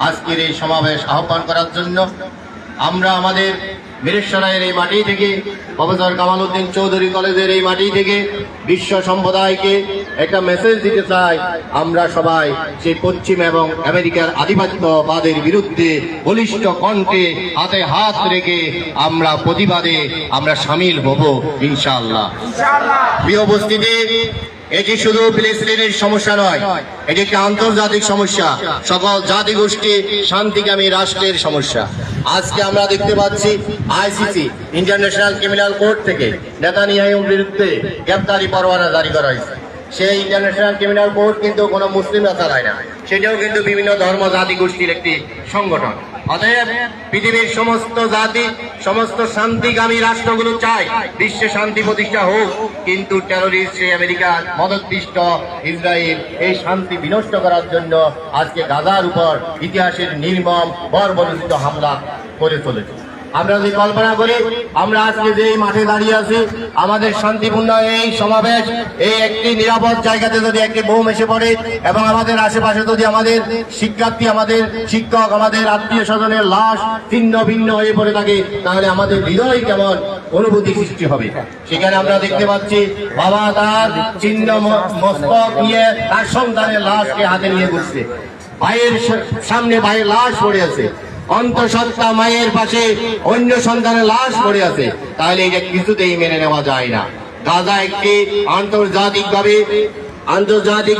আজকের এই সমাবেশ আহ্বান করার জন্য আমরা আমাদের বীরেশ্বরায়ের এই মাটি থেকে প্রফেসর কামাল উদ্দিন চৌধুরী কলেজের এই মাটি থেকে বিশ্ব সম্প্রদায়কে একটা মেসেজ দিতে চাই। আমরা সবাই সেই পশ্চিম এবং আমেরিকার আধিপত্যবাদের বিরুদ্ধে বলিষ্ঠ কণ্ঠে হাতে হাত রেখে আমরা প্রতিবাদে আমরা সামিল হব ইনশাআল্লাহ। প্রিয় উপস্থিতি এটি শুধু ফিলিস্তিনের সমস্যা নয়, এটি একটি আন্তর্জাতিক সমস্যা। সকল জাতিগোষ্ঠী শান্তিকামী রাষ্ট্রের সমস্যা। আজকে আমরা দেখতে পাচ্ছি আইসিসি, ইন্টারন্যাশনাল ক্রিমিনাল কোর্ট থেকে নেতানিয়াহুর বিরুদ্ধে গ্রেপ্তারি পরোয়ানা জারি করা হয়েছে। সেই ইন্টারন্যাশনাল ক্রিমিনাল কোর্ট কিন্তু কোনো মুসলিমরা চালায় না। সেটাও কিন্তু বিভিন্ন ধর্ম, জাতি, গোষ্ঠীর একটি সংগঠন। অতএব পৃথিবীর সমস্ত জাতি, সমস্ত শান্তিগামী রাষ্ট্রগুলো চায় বিশ্বে শান্তি প্রতিষ্ঠা হোক, কিন্তু টেরোরিস্ট সেই আমেরিকার মদতপৃষ্ট ইসরায়েল এই শান্তি বিনষ্ট করার জন্য আজকে গাজার উপর ইতিহাসের নির্মম বর্বরচিত হামলা করে চলেছে। আমরা যদি কল্পনা করি, আমরা আজকে যে মাঠে দাঁড়িয়ে আছি, আমাদের শান্তিপূর্ণ এই সমাবেশ, এই একটি নিরাপদ জায়গাতে যদি একটি বোম এসে পড়ে এবং আমাদের আশেপাশে যদি আমাদের শিক্ষার্থী, আমাদের শিক্ষক, আমাদের আত্মীয় স্বজনের লাশ ছিন্ন ভিন্ন হয়ে পড়ে থাকে, তাহলে আমাদের হৃদয় কেমন অনুভূতি সৃষ্টি হবে? সেখানে আমরা দেখতে পাচ্ছি, বাবা তার চিহ্ন মস্তক নিয়ে তার সন্তানের লাশকে হাতে নিয়ে ঘুরছে। ভাইয়ের সামনে ভাইয়ের লাশ পড়ে আছে। অন্তঃসত্ত্বা মায়ের পাশে অন্য সন্তানের লাশ পড়ে আছে। তাহলে এটা কিছুতেই মেনে নেওয়া যায় না। গাজা একটি আন্তর্জাতিকভাবে আন্তর্জাতিক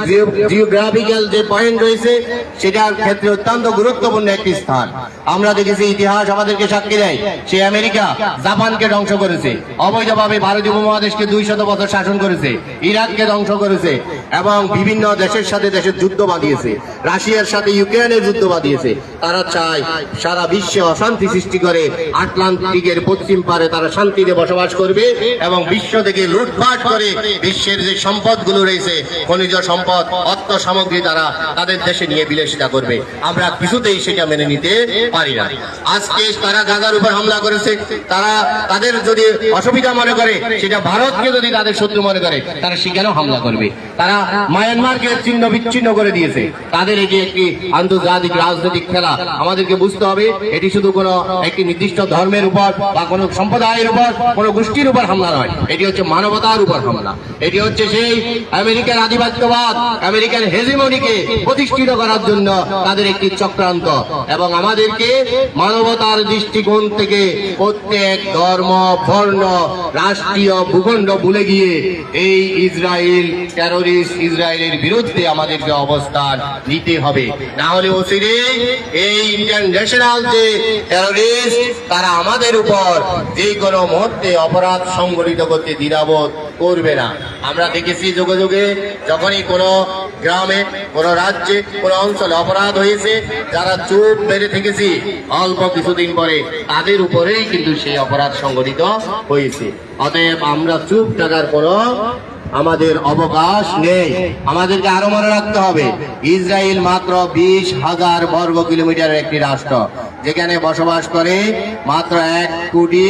জিওগ্রাফিক্যাল যে পয়েন্ট রয়েছে, সেটার ক্ষেত্রে অত্যন্ত গুরুত্বপূর্ণ একটি স্থান। আমরা দেখেছি ইতিহাস আমাদেরকে সাক্ষী দেয়, সে আমেরিকা জাপানকে ধ্বংস করেছে। অবৈধভাবে ভারতীয় উপমহাদেশকে দুই শত বছর শাসন করেছে, ইরাককে ধ্বংস করেছে, এবং বিভিন্ন দেশের সাথে দেশের যুদ্ধ বাঁধিয়েছে। রাশিয়ার সাথে ইউক্রেনের যুদ্ধ বাঁধিয়েছে। তারা চায় সারা বিশ্বে অশান্তি সৃষ্টি করে, আটলান্টিকের পশ্চিম পারে তারা শান্তিতে বসবাস করবে, এবং বিশ্ব থেকে লুটপাট করে বিশ্বের যে সম্পদগুলো রয়েছে খনিজ সম্পদ, অর্থ সামগ্রী তারা তাদের দেশে নিয়ে বিলাসিতা করবে। আমরা কিছুতেই সেটা মেনে নিতে পারি না। আজকে তারা গাজার উপর হামলা করেছে, তারা তাদের যদি অসুবিধা মনে করে, সেটা ভারতকে যদি তাদের শত্রু মনে করে, তারা সেখানেও হামলা করবে। তারা মায়ানমারকে ছিন্ন বিচ্ছিন্ন করে দিয়েছে। তাদের এটি একটি আন্তর্জাতিক রাজনৈতিক খেলা, আমাদেরকে বুঝতে হবে, এটি শুধু কোনো একটি নির্দিষ্ট ধর্মের উপর বা কোনো সম্প্রদায়ের উপর, কোনো গোষ্ঠীর উপর হামলা নয়। এটি হচ্ছে মানবতার উপর হামলা। এটি হচ্ছে সেই আমেরিকার আধিপত্যবাদ আমেরিকান হেজিমনিকে প্রতিষ্ঠিত করার জন্য তাদের একটি চক্রান্ত এবং আমাদেরকে মানবতার দৃষ্টিকোণ থেকে প্রত্যেক ধর্ম, বর্ণ, রাষ্ট্রীয় ভূখণ্ড ভুলে গিয়ে এই ইসরায়েল টেরোরিস্ট ইসরায়েলের বিরুদ্ধে আমাদেরকে অবস্থান নিতে হবে। না হলে অচিরে এই ইন্টারন্যাশনাল যে টেরোরিস্ট তারা আমাদের উপর যে কোনো মুহূর্তে অপরাধ সংগঠিত করতে দ্বিধাবোধ করবে না। আমরা দেখেছি যুগে যুগে যখনই কোনো গ্রামে, কোনো রাজ্যে, কোনো অঞ্চলে অপরাধ হয়েছে, যারা চুপ বেড়ে থেকেছি, অল্প কিছুদিন পরে তাদের উপরেই কিন্তু সেই অপরাধ সংগঠিত হয়েছে। অতএব আমরা চুপ থাকার কোনো আমাদের অবকাশ নেই। আমাদেরকে আরও মনে রাখতে হবে, ইসরায়েল মাত্র বিশ হাজার বর্গ কিলোমিটারের একটি রাষ্ট্র, যেখানে বসবাস করে মাত্র এক কোটি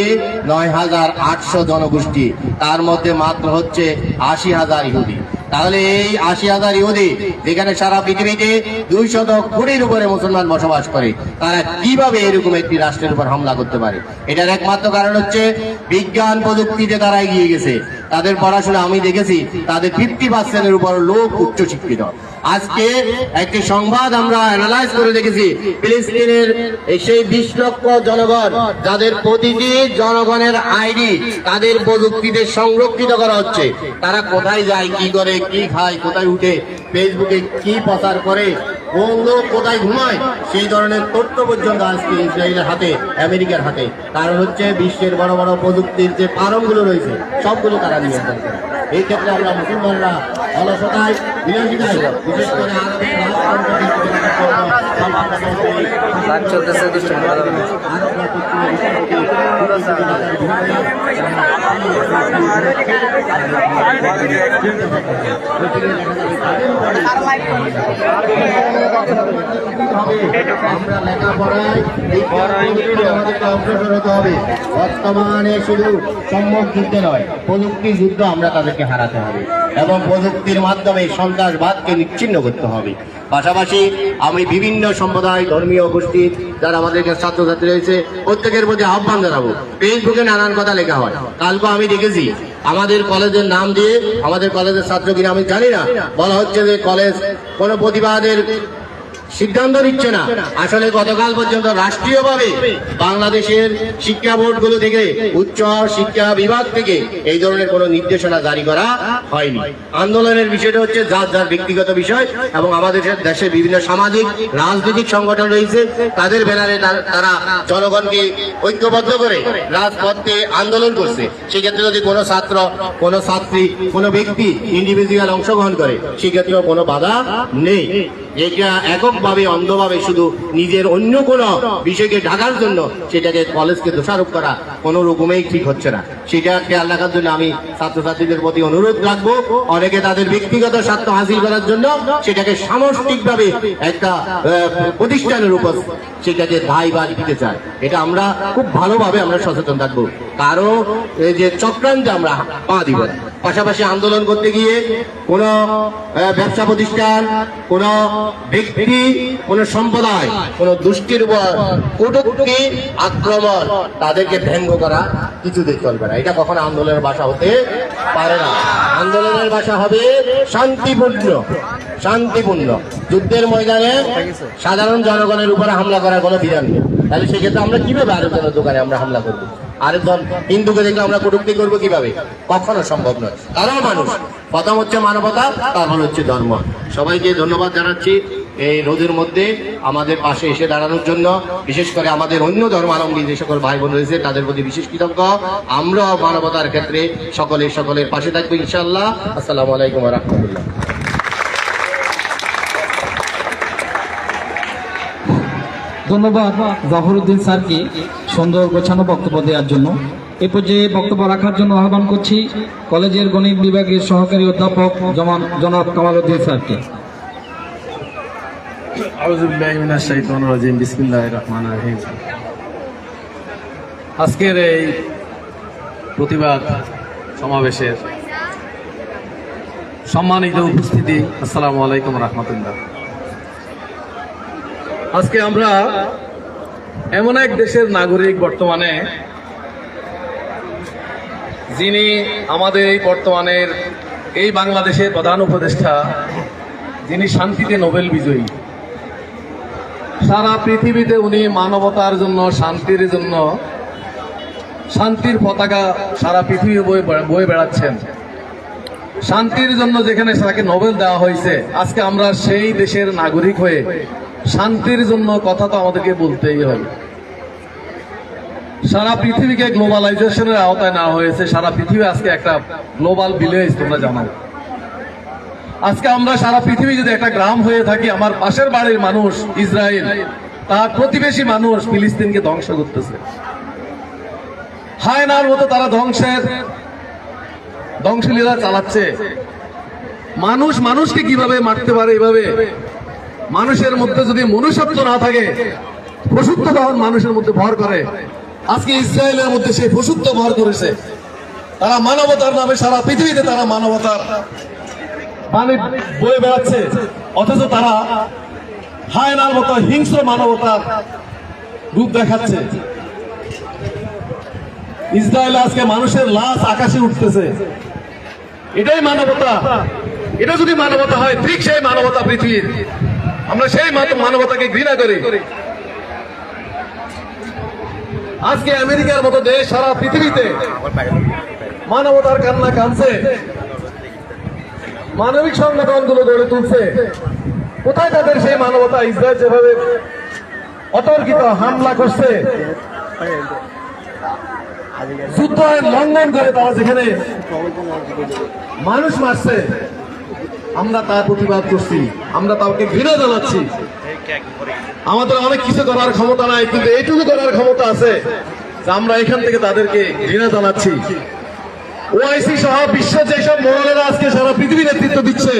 নয় হাজার আটশো জনগোষ্ঠী, তার মধ্যে মাত্র হচ্ছে আশি হাজার ইহুদি। তাহলে এই আশি হাজার ইহুদি, যেখানে সারা পৃথিবীতে দুইশত কোটির উপরে মুসলমান বসবাস করে, তারা কীভাবে এরকম একটি রাষ্ট্রের উপর হামলা করতে পারে? এটার একমাত্র কারণ হচ্ছে বিজ্ঞান প্রযুক্তিতে তারা এগিয়ে গেছে। তাদের পড়াশোনা আমি দেখেছি, তাদের ফিফটি পার্সেন্টের উপর লোক উচ্চ শিক্ষিত। আজকে একটি সংবাদ আমরা অ্যানালাইজ করে দেখেছি, ফিলিস্তিনের সেই বিশ লক্ষ জনগণ, যাদের প্রতিটি জনগণের আইডি তাদের প্রযুক্তিতে সংরক্ষিত করা হচ্ছে। তারা কোথায় যায়, কি করে, কি খায়, কোথায় উঠে ফেসবুকে কি প্রচার করে কোন লোক কোথায় ঘুমায়? সেই ধরনের তথ্য পর্যন্ত আজকে ইসরায়েলের হাতে, আমেরিকার হাতে। কারণ হচ্ছে বিশ্বের বড় বড় প্রযুক্তির যে ফার্মগুলো রয়েছে, সবগুলো তারা নিয়ন্ত্রণ করে এই ক্ষেত্রে আমরা মুসলমানরা অলসতায় বিরোধিতায় বিশেষ করে চলতেছে দুষ্টু আমরা লেখাপড়ায় বর্তমানে শুধু সম্মুখ যুদ্ধে নয়, প্রযুক্তি যুদ্ধ আমরা তাদেরকে হারাতে হবে এবং প্রযুক্তির মাধ্যমে সন্ত্রাসবাদকে নিচ্ছিন্ন করতে হবে। পাশাপাশি আমি বিভিন্ন সম্প্রদায়, ধর্মীয় গোষ্ঠী যারা আমাদের ছাত্রছাত্রী রয়েছে, প্রত্যেকের প্রতি আহ্বান জানাব। ফেসবুকে নানান কথা লেখা হয়। কালকে আমি দেখেছি, আমাদের কলেজের নাম দিয়ে আমাদের কলেজের ছাত্র কিনা আমি জানি না। বলা হচ্ছে যে কলেজ কোনো প্রতিবাদের সিদ্ধান্ত নিচ্ছে না। আসলে গতকাল পর্যন্ত রাষ্ট্রীয়ভাবে বাংলাদেশের শিক্ষা বোর্ডগুলো থেকে, উচ্চ শিক্ষা বিভাগ থেকে এই ধরনের কোনো নির্দেশনা জারি করা হয়নি। আন্দোলনের বিষয়টা হচ্ছে যার যার ব্যক্তিগত বিষয় এবং আমাদের দেশে বিভিন্ন সামাজিক, রাজনৈতিক সংগঠন রয়েছে, তাদের ব্যানারে তারা জনগণকে ঐক্যবদ্ধ করে রাজপথে আন্দোলন করছে। সেক্ষেত্রে যদি কোনো ছাত্র, কোনো ছাত্রী, কোনো ব্যক্তি ইন্ডিভিজুয়াল অংশগ্রহণ করে, সেক্ষেত্রেও কোনো বাধা নেই। এটা এককভাবে, অন্ধভাবে শুধু নিজের অন্য কোনো বিষয়কে ঢাকার জন্য সেটাকে কলেজকে দোষারোপ করা কোনো রকমেই ঠিক হচ্ছে না। সেটা খেয়াল রাখার জন্য আমি ছাত্রছাত্রীদের প্রতি অনুরোধ রাখব, অনেকে তাদের ব্যক্তিগত স্বার্থ হাসিল করার জন্য সেটাকে সামষ্টিকভাবে একটা প্রতিষ্ঠানের উপর সেটাকে দায়ভার দিতে চায়। এটা আমরা খুব ভালোভাবে আমরা সচেতন থাকব। কারও যে চক্রান্তে আমরা পা দিব পাশাপাশি আন্দোলন করতে গিয়ে কোনো ব্যবসা প্রতিষ্ঠান, কোনো ব্যক্তি, কোনো সম্প্রদায়, কোনো দুষ্টির উপর কটূক্তি, আক্রমণ, তাদেরকে ব্যঙ্গ করা কিছুতেই চলবে না। এটা কখনো আন্দোলনের ভাষা হতে পারে না। আন্দোলনের ভাষা হবে শান্তিপূর্ণ শান্তিপূর্ণ। যুদ্ধের ময়দানে সাধারণ জনগণের উপরে হামলা করার কোনো বিধান নেই। তাহলে সেক্ষেত্রে আমরা কীভাবে আরেকজনের দোকানে আমরা হামলা করব? আরেকজন হিন্দুকে দেখলে আমরা কটুক্তি করব কীভাবে? কখনো সম্ভব নয়। তারাও মানুষ, প্রথম হচ্ছে মানবতা, তারপর হচ্ছে ধর্ম। সবাইকে ধন্যবাদ জানাচ্ছি এই রোদের মধ্যে আমাদের পাশে এসে দাঁড়ানোর জন্য। বিশেষ করে আমাদের অন্য ধর্মাবলম্বী যে সকল ভাই বোন রয়েছে, তাদের প্রতি বিশেষ কৃতজ্ঞ। আমরা মানবতার ক্ষেত্রে সকলে সকলের পাশে থাকব ইনশাল্লাহ আসসালামু আলাইকুম রহমতুল্লাহ। ধন্যবাদ জাফরুদ্দিন স্যারকে সুন্দর গোছানো বক্তব্য দেওয়ার জন্য। এ পর্যায়ে বক্তব্য রাখার জন্য আহ্বান করছি কলেজের গণিত বিভাগের সহকারী অধ্যাপক জমান জনাব স্যারকে। বিসমিল্লাহির রহমানির রহিম। আজকের এই প্রতিবাদ সমাবেশের সম্মানিত উপস্থিতি, আসসালামু আলাইকুম রহমতুল্লাহ। আজকে আমরা এমন এক দেশের নাগরিক বর্তমানে যিনি আমাদের এই বর্তমানের এই বাংলাদেশের প্রধান উপদেষ্টা, যিনি শান্তিতে নোবেল বিজয়ী। সারা পৃথিবীতে উনি মানবতার জন্য, শান্তির জন্য, শান্তির পতাকা সারা পৃথিবী বয়ে বেড়াচ্ছেন। শান্তির জন্য যেখানে তাকে নোবেল দেওয়া হয়েছে, আজকে আমরা সেই দেশের নাগরিক হয়ে শান্তির জন্য কথা তো আমাদেরকে বলতেই হবে। সারা পৃথিবীকে গ্লোবালাইজেশনের আওতায় নেওয়া হয়েছে। সারা পৃথিবী আজকে একটা গ্লোবাল ভিলেজ, তোমরা জানো। আজকে আমরা সারা পৃথিবী যদি একটা গ্রাম হয়ে থাকি, আমার পাশের বাড়ির মানুষ ইসরায়েল, তার প্রতিবেশী মানুষ ফিলিস্তিনকে ধ্বংস করতেছে। হায়নার মতো তারা ধ্বংসের ধ্বংসলীলা চালাচ্ছে। মানুষ মানুষকে কীভাবে মারতে পারে এভাবে মানুষের মধ্যে যদি মনুষ্যত্ব না থাকে, পশুত্ব তখন মানুষের মধ্যে ভর করে। আজকে ইসরায়েলের মধ্যে সেই পশুত্ব ভর করেছে। তারা মানবতার নামে সারা পৃথিবীতে তারা মানবতার পানি বয়ে বেড়াচ্ছে। অথচ তারা হায়নার মতো হিংস্র মানবতার রূপ দেখাচ্ছে। ইসরায়েল আজকে মানুষের লাশ আকাশে উঠতেছে। এটাই মানবতা। এটা যদি মানবতা হয়, ঠিক সেই মানবতা পৃথিবীর। আমরা সেই মানবতাকে ঘৃণা করি। আজকে আমেরিকার মতো দেশ সারা পৃথিবীতে মানবতার কান্না কানছে মানবিক সংগঠনগুলো গড়ে তুলছে। কোথায় তাদের সেই মানবতা? ইসরায়েল যেভাবে অতর্কিত হামলা করছে। যুদ্ধ লঙ্ঘন করে তারা যেখানে মানুষ মারছে। আমরা তার প্রতিবাদ করছি। আমরা তাকে ঘৃণা জানাচ্ছি। আমাদের অনেক কিছু করার ক্ষমতা নাই, কিন্তু এইটুকু করার ক্ষমতা আছে আমরা এখান থেকে তাদেরকে ঘৃণা জানাচ্ছি। ওআইসি সহ বিশ্ব যেসব মহলেরা আজকে সারা পৃথিবী নেতৃত্ব দিচ্ছে,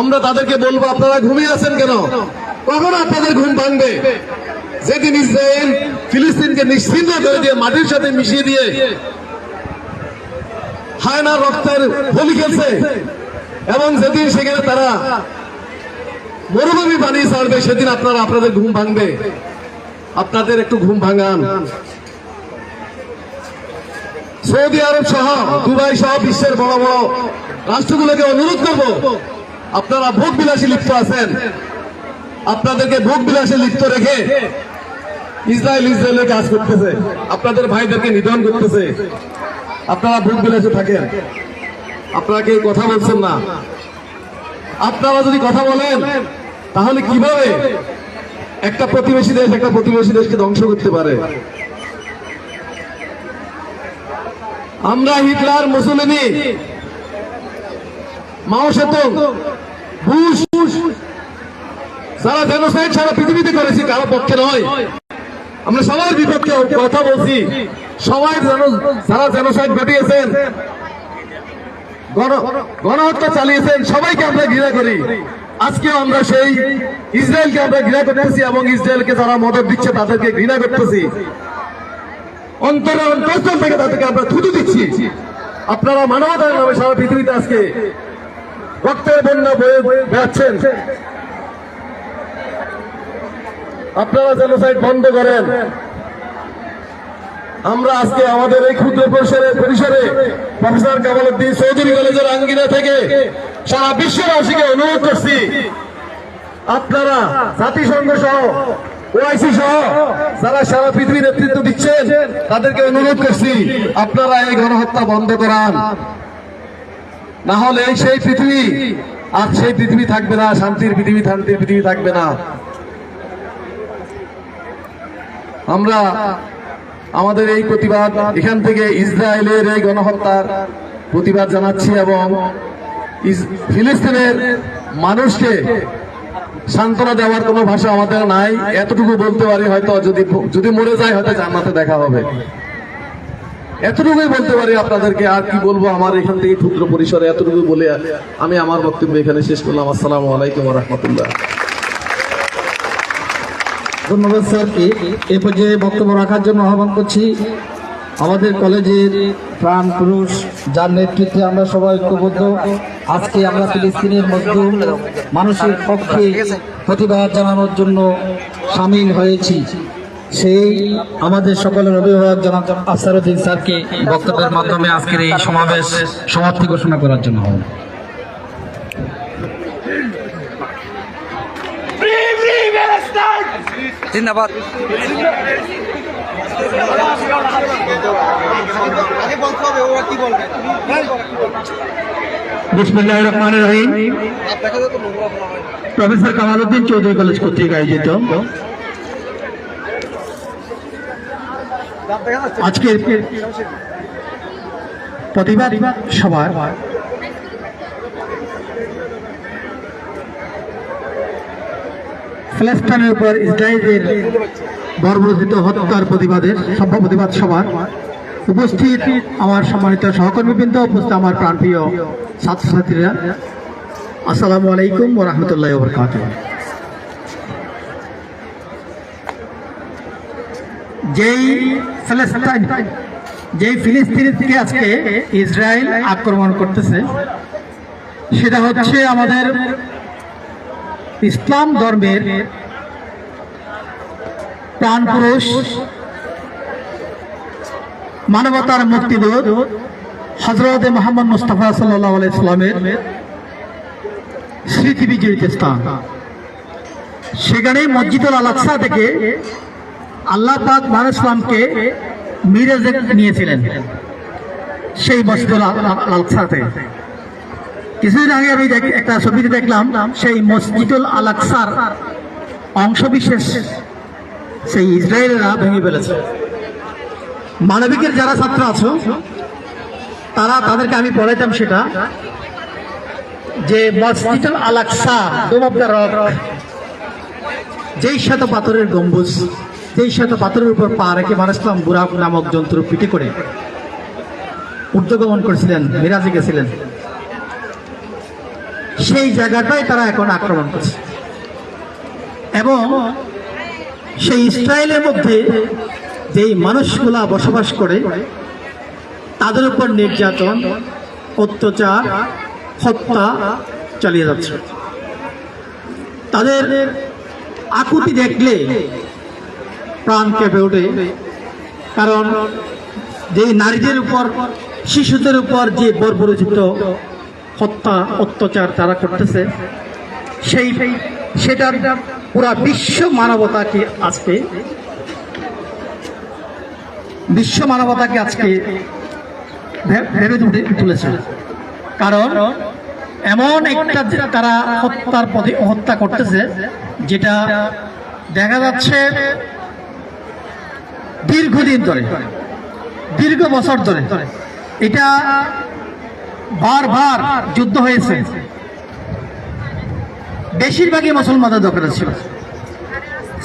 আমরা তাদেরকে বলব, আপনারা ঘুমিয়ে আছেন কেন? কখন আপনাদের ঘুম ভাঙবে? যেদিন ইসরায়েল ফিলিস্তিনকে নিশ্চিন্ন করে দিয়ে মাটির সাথে মিশিয়ে দিয়ে হায়না রক্তের হোলি খেলছে এবং যেদিন সেখানে তারা মরুভূমি বানিয়ে ছাড়বে, সেদিন আপনারা, আপনাদের ঘুম ভাঙবে। আপনাদের একটু ঘুম ভাঙান। সৌদি আরব সহ, দুবাই সহ বিশ্বের বড় বড় রাষ্ট্রগুলোকে অনুরোধ করব, আপনারা ভোগ বিলাসী লিপ্ত আছেন। আপনাদেরকে ভোগ বিলাসে লিপ্ত রেখে ইসরায়েল ইসরায়েলে কাজ করতেছে। আপনাদের ভাইদেরকে নিধন করতেছে। আপনারা ভোগ বিলাসে থাকেন। আপনারা কেউ কথা বলছেন না। আপনারা যদি কথা বলেন, তাহলে কীভাবে একটা প্রতিবেশী দেশ একটা প্রতিবেশী দেশকে ধ্বংস করতে পারে? আমরা Hitler Mussolini Mao Zedong, Bush সারা জেনোসাইড সারা পৃথিবীতে করেছি, কারও পক্ষে নয়। আমরা সবার বিপক্ষে কথা বলছি। সবাই যারা জেনোসাইড ঘটিয়েছেন গণহত্যা চালিয়েছেন, সবাইকে আমরা ঘৃণা করি। আজকে আমরা সেই ইসরায়েলকে আমরা ঘৃণা করতেছি এবং ইসরায়েলকে যারা মদত দিচ্ছে তাদেরকে ঘৃণা করতেছি। অন্তরে থেকে তাদেরকে আমরা থুতু দিচ্ছি। আপনারা মানবতার নামে সারা পৃথিবীতে আজকে রক্তের বন্যা বয়ে বেড়াচ্ছেন। আপনারা জেনোসাইড বন্ধ করেন। আমরা আজকে আমাদের এই ক্ষুদ্র পরিসরে পরিসরে প্রফেসর কামাল উদ্দিন চৌধুরী কলেজের আঙ্গিনা থেকে সারা বিশ্ববাসীকে অনুরোধ করছি, আপনারা জাতিসংঘ সহ, ওআইসি সহ যারা সারা পৃথিবী নেতৃত্ব দিচ্ছেন, তাদেরকে অনুরোধ করছি, আপনারা এই গণহত্যা বন্ধ করান। না হলে এই সেই পৃথিবী, আর সেই পৃথিবী থাকবে না, শান্তির পৃথিবী শান্তির পৃথিবী থাকবে না। আমরা আমাদের এই প্রতিবাদ, এখান থেকে ইসরায়েলের এই গণহত্যার প্রতিবাদ জানাচ্ছি এবং ফিলিস্তিনের মানুষকে সান্ত্বনা দেওয়ার কোনো ভাষা আমাদের নাই। এতটুকু বলতে পারি হয়তো যদি যদি মরে যায় হয়তো জান্নাতে দেখা হবে। এতটুকুই বলতে পারি আপনাদেরকে, আর কি বলব আমার এখান থেকে ক্ষুদ্র পরিসরে এতটুকু বলে আমি আমার বক্তব্য এখানে শেষ করলাম। আসসালামু আলাইকুম রহমতুল্লাহ। ধন্যবাদ স্যারকে এ পর্যায়ে বক্তব্য রাখার জন্য আহ্বান করছি আমাদের কলেজের প্রাণ পুরুষ, যার নেতৃত্বে আমরা সবাই ঐক্যবদ্ধ। আজকে আমরা ফিলিস্তিনের মধ্যে মানুষের পক্ষে প্রতিবাদ জানানোর জন্য সামিল হয়েছি। সেই আমাদের সকলের অভিভাবক জনাব আসারুদ্দিন স্যারকে বক্তব্যের মাধ্যমে আজকের এই সমাবেশ সমাপ্তি ঘোষণা করার জন্য আহ্বান। জিন্দাবাদ প্রফেসর কামালউদ্দিন চৌধুরী কলেজ কর্তৃক আয়োজিত। আজকের প্রতিবাদ সভার ফিলিস্তিনের উপর ইসরায়েলের বর্বরোচিত হত্যার প্রতিবাদের সভ্য প্রতিবাদ সভার উপস্থিত আমার সম্মানিত সহকর্মীবৃন্দ, উপস্থিত আমার প্রাণপ্রিয় ছাত্রছাত্রীরা, আসসালামু আলাইকুম রহমতুল্লাহ বরকাত যেই ফিলিস্তাইন যেই ফিলিস্তিন থেকে আজকে ইসরায়েল আক্রমণ করতেছে, সেটা হচ্ছে আমাদের ইসলাম ধর্মের প্রাণ পুরুষ মানবতার মুক্তিদূত হজরত মোহাম্মদ মুস্তাফা সাল্লাহ ইসলামের স্মৃতি বিজড়িত স্থান। সেখানে মসজিদুল আলাকসা থেকে আল্লাহ পাক ইসলামকে মিরাজে নিয়েছিলেন, সেই মসজিদুল আলাকসাতে কিছুদিন আগে আমি একটা ছবিতে দেখলাম সেই মসজিদুল আলাকসার অংশ বিশেষ সেই ইসরায়েলেরা ভেঙে ফেলেছে। মানবিকের যারা ছাত্র আছো, তারা তাদেরকে আমি পড়াইতাম সেটা, যে মসজিদুল আলাকসা ডোম যেই শত পাথরের গম্বুজ, যেই শত পাথরের উপর পা রেখে মানুষলাম বুরাক নামক যন্ত্র পিটে করে ঊর্ধ্বগমন করেছিলেন, মিরাজে গেছিলেন। সেই জায়গাটাই তারা এখন আক্রমণ করছে। এবং সেই ইসরায়েলের মধ্যে যেই মানুষগুলা বসবাস করে, তাদের উপর নির্যাতন, অত্যাচার, হত্যা চালিয়ে যাচ্ছে। তাদের আকুতি দেখলে প্রাণ কেঁপে ওঠে। কারণ যে নারীদের উপর, শিশুদের উপর যে বর্বরচিত হত্যা, অত্যাচার তারা করতেছে। সেই সেটার পুরা বিশ্ব মানবতাকে আজকে বিশ্ব মানবতাকে আজকে ভেবে তুলে- তুলেছে। কারণ এমন একটা তারা হত্যার পথে হত্যা করতেছে, যেটা দেখা যাচ্ছে দীর্ঘদিন ধরে, দীর্ঘ বছর ধরে। এটা বারবার যুদ্ধ হয়েছে। বেশিরভাগই মুসলমানদের দখলে ছিল।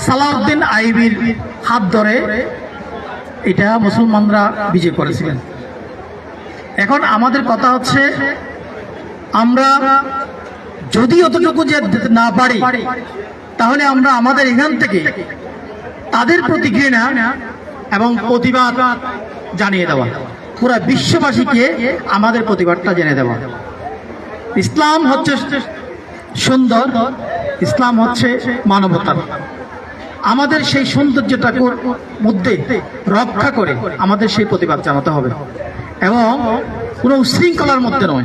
সালাউদ্দিন আইবির হাত ধরে এটা মুসলমানরা বিজয় করেছিলেন। এখন আমাদের কথা হচ্ছে, আমরা যদি অতটুকু যে না পারি, তাহলে আমরা আমাদের এখান থেকে তাদের প্রতি ঘৃণা এবং প্রতিবাদ জানিয়ে দেওয়া। পুরা বিশ্ববাসীকে আমাদের প্রতিবাদটা জেনে দেওয়া ইসলাম হচ্ছে সুন্দর, ইসলাম হচ্ছে মানবতার। আমাদের সেই সৌন্দর্যটাকে মধ্যে রক্ষা করে আমাদের সেই প্রতিবাদ জানাতে হবে। এবং কোনো উশৃঙ্খলার মধ্যে নয়।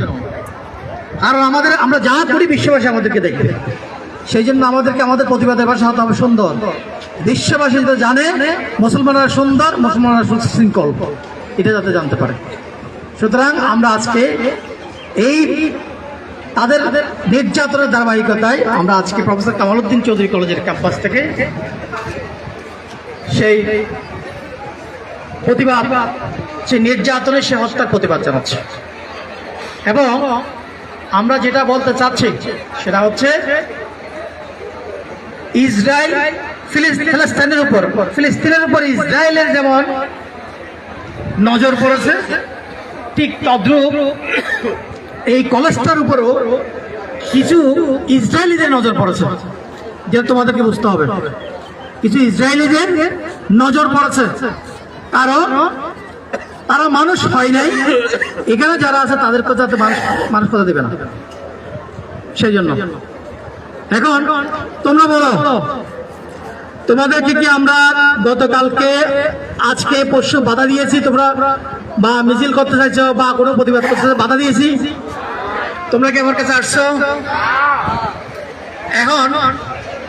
কারণ আমাদের, আমরা যা করি বিশ্ববাসী আমাদেরকে দেখবে। সেই জন্য আমাদেরকে আমাদের প্রতিবাদের ভাষা হতে হবে সুন্দর। বিশ্ববাসী জানে, মুসলমানরা সুন্দর, মুসলমানরা সুশৃঙ্খল। এটা যাতে জানতে পারে। সুতরাং আমরা আজকে এই তাদের নির্যাতনের ধারাবাহিকতায় আমরা আজকে প্রফেসর কামালউদ্দিন চৌধুরী কলেজের ক্যাম্পাস থেকে সেই প্রতিবাদ, সেই নির্যাতনের সে হত্যার প্রতিবাদ জানাচ্ছে। এবং আমরা যেটা বলতে চাচ্ছি সেটা হচ্ছে ইসরায়েল ফিলিস- ফিলিস্তিনের উপর ফিলিস্তিনের উপর ইসরায়েলের যেমন নজর পড়েছে। ঠিক তদ্রুপ এই কলেজটার উপরও কিছু ইসরায়েলিদের নজর পড়েছে। যেটা তোমাদেরকে বুঝতে হবে। কিছু ইসরায়েলিদের নজর পড়েছে। কারণ তারা মানুষ হয় নাই। এখানে যারা আছে তাদেরকে যাতে মানুষ মানুষ কথা দেবে না। সেই জন্য। এখন তোমরা বলো তোমাদেরকে কি আমরা গতকালকে আজকে, পরশু বাধা দিয়েছি? তোমরা বা মিছিল করতে চাইছো বা কোনো প্রতিবাদ করতে চাইছো, বাধা দিয়েছি? তোমরা কি আমার কাছে আসছো? এখন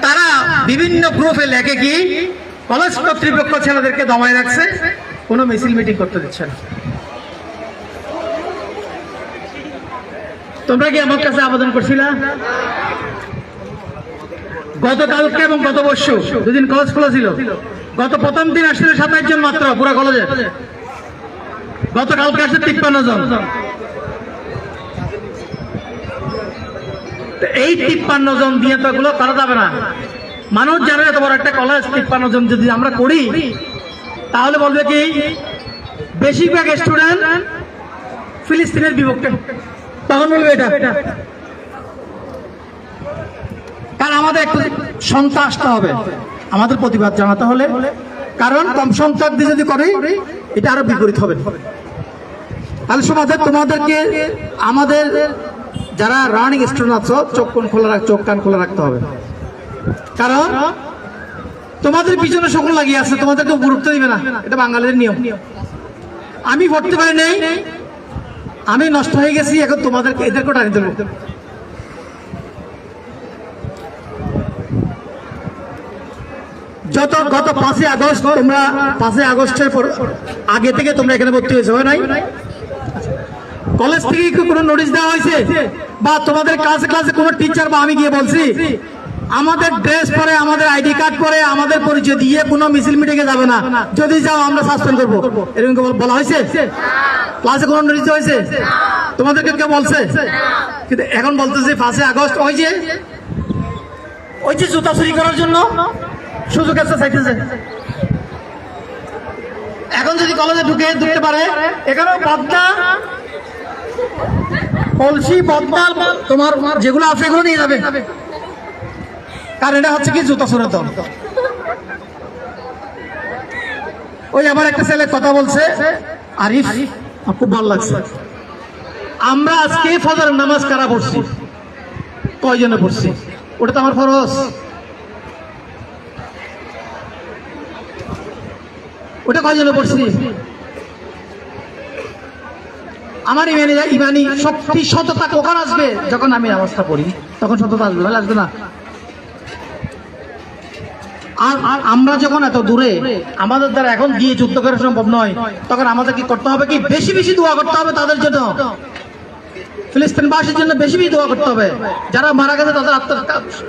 তারা বিভিন্ন গ্রুপে লেখে কি কলেজ কর্তৃপক্ষ ছেলেদেরকে দমায় রাখছে, কোনো মিছিল মিটিং করতে দিচ্ছে না। তোমরা কি আমার কাছে আবেদন করছিলা? গতকালকে এবং গত বর্ষ দুদিন কলেজ খোলা ছিল। গত প্রথম দিন আসছিল সাতাইশ জন মাত্র পুরো কলেজে গতকালকে আসছে তিপ্পান্ন জন। এই তিপ্পান্ন জন দিয়ে তো এগুলো করা যাবে না। মানুষ জানে এত বড় একটা কলেজ তিপ্পান্ন জন যদি আমরা করি, তাহলে বলবে কি, বেশিরভাগ স্টুডেন্ট ফিলিস্তিনের বিপক্ষে। তখন বলবে এটা। কারণ আমাদের একটু সংখ্যা আসতে হবে। আমাদের প্রতিবাদ জানাতে হলে। কারণ কম সংখ্যক দিয়ে যদি করে, এটা আরও বিপরীত হবে। তাহলে সমাজের তোমাদেরকে আমাদের যারা রানিং স্টুডেন্ট আছো, চোখ কোন খোলা রাখ চোখ কান খোলা রাখতে হবে। কারণ তোমাদের পিছনে সকল লাগিয়ে আছে তোমাদেরকে গুরুত্ব দিবে না। এটা বাঙালির নিয়ম। আমি পড়তে পারি নাই, আমি নষ্ট হয়ে গেছি, এখন তোমাদেরকে এদেরকে টানি দেবো যত গত পাঁচই আগস্ট তোমরা পাঁচই আগস্টের পর আগে থেকে তোমরা এখানে ভর্তি হয়েছে, হয় নাই? কলেজ থেকে কি কোনো নোটিশ দেওয়া হয়েছে? বা তোমাদের ক্লাসে ক্লাসে কোনো টিচার বা আমি গিয়ে বলছি, আমাদের ড্রেস পরে, আমাদের আইডি কার্ড পরে, আমাদের পরিচয় দিয়ে কোনো মিছিল মিটিংয়ে যাবে না। যদি যাও, আমরা সাসপেন্ড করব। এরকম বলা হয়েছে? ক্লাসে কোনো নোটিশ হয়েছে? তোমাদেরকে কেউ বলছে? কিন্তু এখন বলতেছে, পাঁচই আগস্ট, ওই যে ওই যে জুতা চুরি করার জন্য সুযোগ একটা চাইতেছে এখন যদি কলেজে ঢুকে ঢুকতে পারে, এখানেও বদনা কলসি বদনা তোমার যেগুলো আছে এগুলো নিয়ে যাবে। কারণ এটা হচ্ছে কি, জুতা চোরের দল ওই আমার একটা ছেলে কথা বলছে, আরিফ খুব ভালো লাগছে। আমরা আজকে ফজর নামাজ কারা পড়ছি? কয়জনে পড়ছি? ওটা তো আমার ফরজ। ওটা কজনে পড়ছি। আমার ইমানি ইমানি শক্তি সততা কখন আসবে? যখন আমি অবস্থা পড়ি, তখন সততা আসবে ভালো আসবে না। আর আর আমরা যখন এত দূরে, আমাদের দ্বারা এখন গিয়ে যুদ্ধ করা সম্ভব নয়, তখন আমাদের কি করতে হবে কি? বেশি বেশি দোয়া করতে হবে তাদের জন্য। ফিলিস্তিনবাসীর জন্য বেশি বেশি দোয়া করতে হবে। যারা মারা গেছে, তাদের আত্মার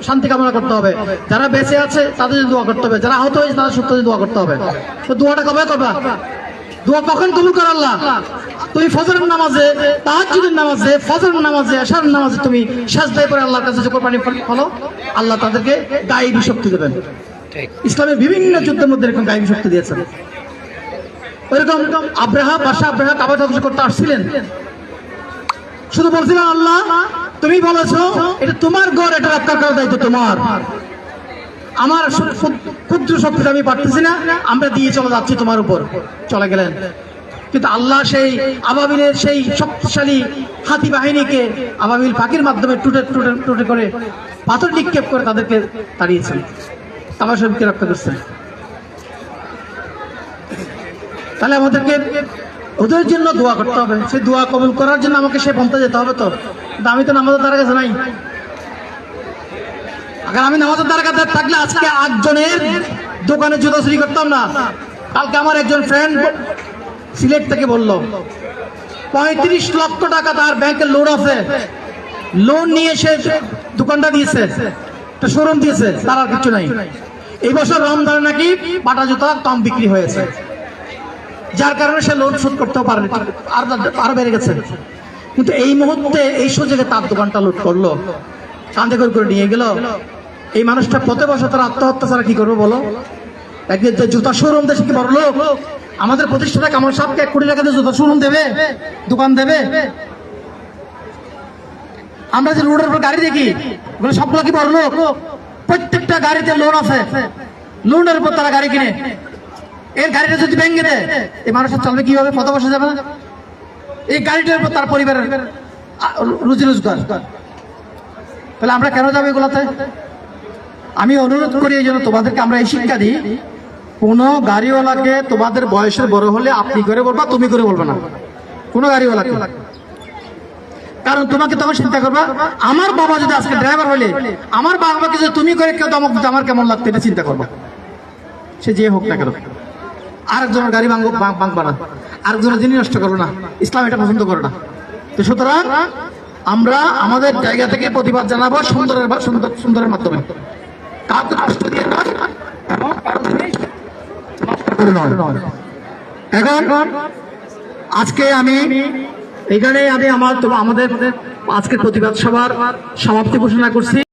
শান্তি কামনা করতে হবে। যারা বেঁচে আছে, তাদের জন্য দোয়া করতে হবে। যারা আহত হয়েছে, তাদের সুস্থ দোয়া করতে হবে। তো দোয়াটা কবে করবা? দোয়া কখন কবুল করে আল্লাহ? তুমি ফজরের নামাজে, তাহাজ্জুদের নামাজে, ফজরের নামাজে আশার নামাজে তুমি সাজদায় করে আল্লাহর কাছে যখন পানি ফলো। আল্লাহ তাদেরকে গায়েবী শক্তি দেবেন। ইসলামের বিভিন্ন যুদ্ধের মধ্যে এরকম গায়েবী শক্তি দিয়েছেন। ওইরকম আব্রাহা বাসা আব্রাহা কাবা ধ্বংস করতে আসছিলেন। শুধু বলছিলেন আল্লাহ, তুমি বলেছ, এটা তোমার ঘর, এটা রক্ষা করার দায়িত্ব তোমার। আমার ক্ষুদ্র শক্তিটা আমি পারতেছি না, আমরা দিয়ে চলে যাচ্ছি তোমার উপর। চলে গেলেন। কিন্তু আল্লাহ সেই আবাবিলের সেই শক্তিশালী হাতি বাহিনীকে আবাবিল পাখির মাধ্যমে টুটে টুটে টুটে করে পাথর নিক্ষেপ করে তাদেরকে তাড়িয়েছেন। তাবা শরীফকে রক্ষা করছেন। তাহলে আমাদেরকে ওদের জন্য দোয়া করতে হবে। সেই দোয়া কবুল করার জন্য আমাকে সে পন্থা যেতে হবে তো। আমি তো নামাজের দ্বারা কাছে নাই। আগে আমি নামাজের দ্বারা কাছে থাকলে আজকে আটজনের দোকানে জুতো চুরি করতাম না। কালকে আমার একজন ফ্রেন্ড সিলেট থেকে বলল, পঁয়ত্রিশ লক্ষ টাকা তার ব্যাংকের লোন আছে। লোন নিয়ে সে দোকানটা দিয়েছে, একটা শোরুম দিয়েছে, তার আর কিছু নাই। এই বছর রমজানে নাকি বাটা জুতা কম বিক্রি হয়েছে। যার কারণে সে লোন শোধ করতেও পারেনি। আর আরও বেড়ে গেছে। কিন্তু এই মুহূর্তে, এই সুযোগে তার দোকানটা লুট করল। কান্দে করে করে নিয়ে গেল। এই মানুষটা পথে বসে তার আত্মহত্যা ছাড়া কি করব বলো? একদিন যে জুতা শোরুম দেশে কি বড় লোক? আমাদের প্রতিষ্ঠানে কামাল সাহেবকে এক কোটি টাকা দিয়ে জুতা শোরুম দেবে, দোকান দেবে। আমরা যে রোডের উপর গাড়ি দেখি ওগুলো সবগুলো কি বড় লোক? প্রত্যেকটা গাড়িতে লোন আছে। লোনের উপর তারা গাড়ি কিনে। এর গাড়িটা যদি ভেঙে দেয়, এই মানুষের চলবে কীভাবে? কত বসে যাবে না? এই গাড়িটার উপর তার পরিবারের রুজি রোজগার। তাহলে আমরা কেন যাব এগুলোতে? আমি অনুরোধ করি এই জন্য তোমাদেরকে আমরা এই শিক্ষা দিই, কোনো গাড়িওয়ালাকে তোমাদের বয়সের বড় হলে আপনি করে বলবা, তুমি করে বলবে না। কোনো গাড়িওয়ালাকে। কারণ তোমাকে তখন চিন্তা করবা, আমার বাবা যদি আজকে ড্রাইভার হলে, আমার বাবাকে যদি তুমি করে কেউ দমক আমার কেমন লাগতো এটা চিন্তা করবা। সে যে হোক না কেন। আরেকজনের গাড়ি ভাঙবো ভাঙবা না। আরেকজনের জিনিস নষ্ট করব না। ইসলাম এটা পছন্দ করে না। তো সুতরাং আমরা আমাদের জায়গা থেকে প্রতিবাদ জানাব সুন্দরের সুন্দর সুন্দরের মাধ্যমে। কাউকে কষ্ট দিয়ে কারও করে। এখন আজকে আমি এখানে আমি আমার আমাদের আজকের প্রতিবাদ সভার সমাপ্তি ঘোষণা করছি।